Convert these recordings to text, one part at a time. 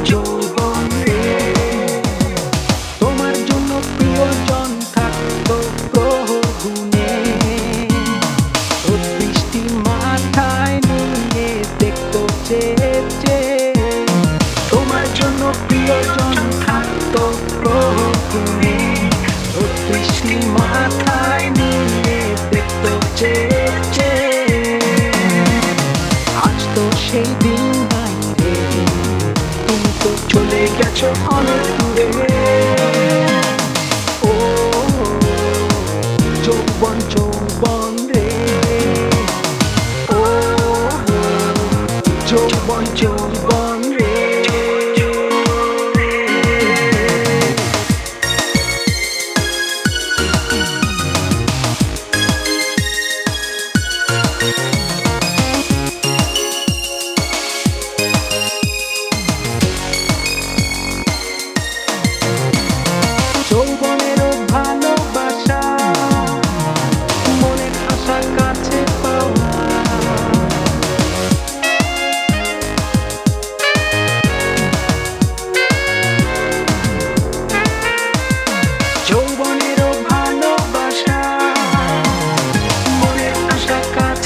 John got your honor today. Oh, don't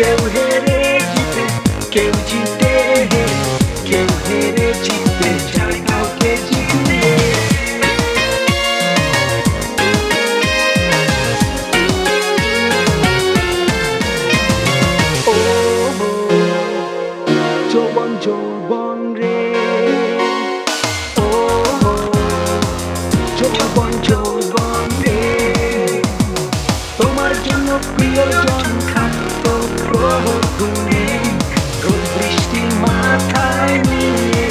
কেউ হেরে জিতে কেউ জিতে কেউ হেরে জিতে চায় কাউকে জিতে ও যৌবন যৌবন রে ও যৌবন যৌবন রে তোমার জন্য প্রিয়জন প্রহগুনে রোদ বৃষ্টি মাথায় নিয়ে